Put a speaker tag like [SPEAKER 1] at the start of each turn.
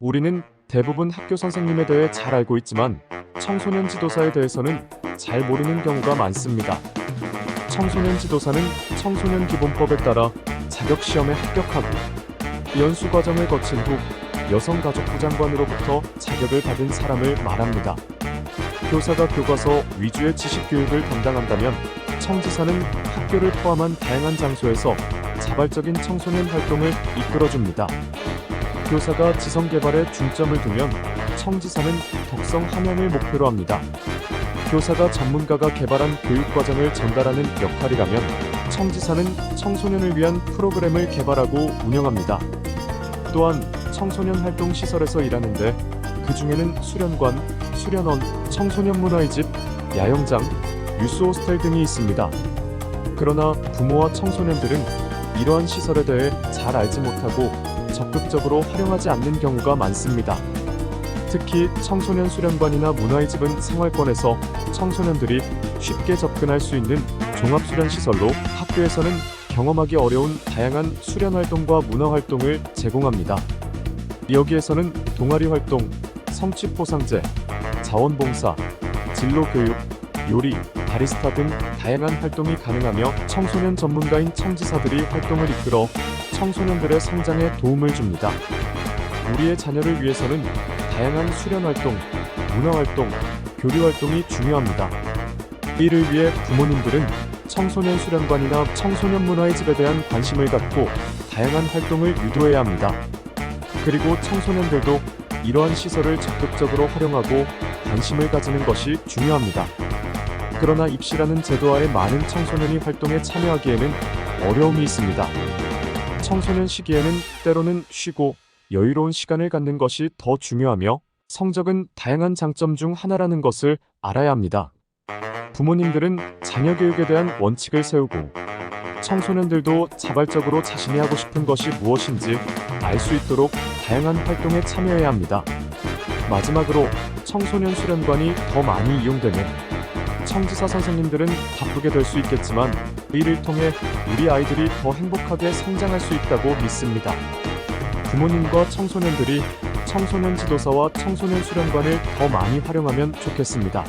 [SPEAKER 1] 우리는 대부분 학교 선생님에 대해 잘 알고 있지만 청소년 지도사에 대해서는 잘 모르는 경우가 많습니다. 청소년 지도사는 청소년 기본법에 따라 자격 시험에 합격하고 연수 과정을 거친 후 여성가족부 장관으로부터 자격을 받은 사람을 말합니다. 교사가 교과서 위주의 지식 교육을 담당한다면 청지사는 학교를 포함한 다양한 장소에서 자발적인 청소년 활동을 이끌어줍니다. 교사가 지성 개발에 중점을 두면 청지사는 덕성 함양을 목표로 합니다. 교사가 전문가가 개발한 교육 과정을 전달하는 역할이라면 청지사는 청소년을 위한 프로그램을 개발하고 운영합니다. 또한 청소년 활동 시설에서 일하는데 그 중에는 수련관, 수련원, 청소년 문화의 집, 야영장, 유스 호스텔 등이 있습니다. 그러나 부모와 청소년들은 이러한 시설에 대해 잘 알지 못하고 적극적으로 활용하지 않는 경우가 많습니다. 특히 청소년 수련관이나 문화의 집은 생활권에서 청소년들이 쉽게 접근할 수 있는 종합수련시설로 학교에서는 경험하기 어려운 다양한 수련 활동과 문화 활동을 제공합니다. 여기에서는 동아리 활동, 성취 포상제, 자원봉사, 진로 교육, 요리, 바리스타 등 다양한 활동이 가능하며 청소년 전문가인 청지사들이 활동을 이끌어 청소년들의 성장에 도움을 줍니다. 우리의 자녀를 위해서는 다양한 수련 활동, 문화 활동, 교류 활동이 중요합니다. 이를 위해 부모님들은 청소년 수련관이나 청소년 문화의 집에 대한 관심을 갖고 다양한 활동을 유도해야 합니다. 그리고 청소년들도 이러한 시설을 적극적으로 활용하고 관심을 가지는 것이 중요합니다. 그러나 입시라는 제도하에 많은 청소년이 활동에 참여하기에는 어려움이 있습니다. 청소년 시기에는 때로는 쉬고 여유로운 시간을 갖는 것이 더 중요하며 성적은 다양한 장점 중 하나라는 것을 알아야 합니다. 부모님들은 자녀 교육에 대한 원칙을 세우고 청소년들도 자발적으로 자신이 하고 싶은 것이 무엇인지 알 수 있도록 다양한 활동에 참여해야 합니다. 마지막으로 청소년 수련관이 더 많이 이용되면 청지사 선생님들은 바쁘게 될 수 있겠지만 이를 통해 우리 아이들이 더 행복하게 성장할 수 있다고 믿습니다. 부모님과 청소년들이 청소년 지도사와 청소년 수련관을 더 많이 활용하면 좋겠습니다.